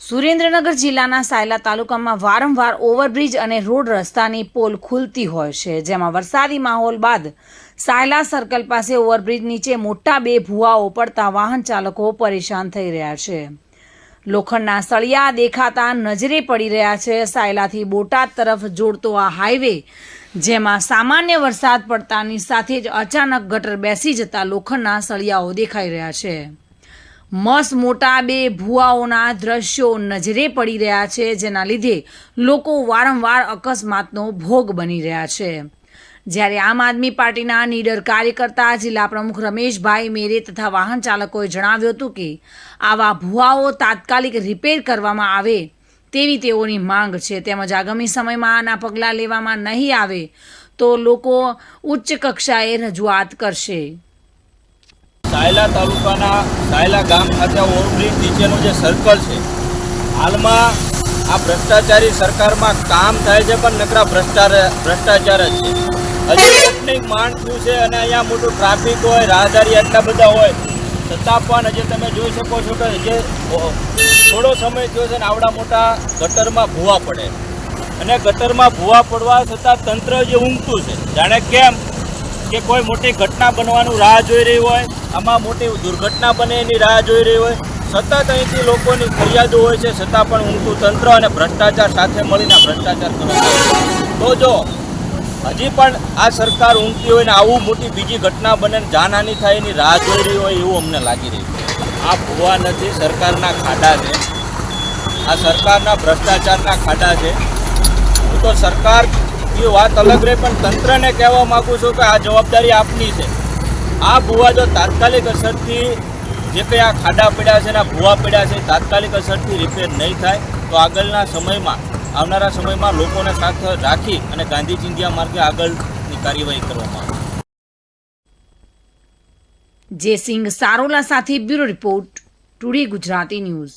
સુરેન્દ્રનગર જિલ્લાના સાયલા તાલુકામાં વારંવાર ઓવરબ્રિજ અને રોડ રસ્તાની પોલ ખુલતી હોય છે, જેમાં વરસાદી માહોલ બાદ સાયલા સર્કલ પાસે ઓવરબ્રિજ નીચે મોટા બે ભૂવાઓ પડતા વાહન ચાલકો પરેશાન થઈ રહ્યા છે. લોખંડના સળિયા દેખાતા નજરે પડી રહ્યા છે, સાયલાથી બોટાદ તરફ જોડતો આ હાઈવે, જેમાં સામાન્ય વરસાદ પડતાની સાથે જ અચાનક ગટર બેસી જતા લોખંડના સળિયાઓ દેખાઈ રહ્યા છે. મસ્ત મોટા બે ભૂવાઓના દ્રશ્યો નજરે પડી રહ્યા છે, જેના લીધે લોકો વારંવાર અકસ્માતનો ભોગ બની રહ્યા છે. જ્યારે આમ આદમી પાર્ટીના નીડર કાર્યકર્તા જિલ્લા પ્રમુખ રમેશભાઈ મેરે તથા વાહન ચાલકોએ જણાવ્યું હતું કે આવા ભૂવાઓ તાત્કાલિક રિપેર કરવામાં આવે તેવી તેઓની માંગ છે. તેમજ આગામી સમયમાં આના પગલાં લેવામાં નહીં આવે તો લોકો ઉચ્ચ કક્ષાએ રજૂઆત કરશે. સાયલા તાલુકાના સાયલા ગામ ખાતે ઓવરબ્રિજ નીચેનું જે સર્કલ છે, હાલમાં આ ભ્રષ્ટાચારી સરકારમાં કામ થાય છે પણ નકરા ભ્રષ્ટાચાર ભ્રષ્ટાચાર જ છે. હજી ઓપનિંગ માંડ થયું છે અને અહીંયા મોટું ટ્રાફિક હોય, રાહદારી આટલા બધા હોય, છતાં પણ હજી તમે જોઈ શકો છો કે જે થોડો સમય થયો છે ને આવડા મોટા ગટરમાં ભૂવા પડે. અને ગટરમાં ભૂવા પડવા છતાં તંત્ર જે ઊંઘતું છે, જાણે કેમ કે કોઈ મોટી ઘટના બનવાનું રાહ જોઈ રહી હોય આમાં મોટી દુર્ઘટના બને એની રાહ જોઈ રહી હોય. સતત અહીંથી લોકોની ફરિયાદો હોય છે, છતાં પણ ઊંઘતું તંત્ર અને ભ્રષ્ટાચાર સાથે મળીને ભ્રષ્ટાચાર કરે તો જો, હજી પણ આ સરકાર ઊંઘતી હોય ને આવું મોટી બીજી ઘટના બને જાનહાનિ થાય એની રાહ જોઈ રહી હોય એવું અમને લાગી રહ્યું આ ભૂવા નથી, સરકારના ખાડા છે. આ સરકારના ભ્રષ્ટાચારના ખાડા છે. હું તો સરકાર એ વાત અલગ રહે, પણ તંત્રને કહેવા માગું છું કે આ જવાબદારી આપની છે. આ ભૂવા જો તાત્કાલિક અસરથી જે કંઈ આ ખાડા પડ્યા છે ને આ ભૂવા પડ્યા છે, તાત્કાલિક અસરથી રિપેર નહીં થાય, તો આગળના સમયમાં, આવનારા સમયમાં લોકોને સાથે રાખી અને ગાંધી ચિંધ્યા માર્ગે આગળની કાર્યવાહી કરવામાં આવે જયસિંહ સારોલા સાથે bureau report, today Gujarati news.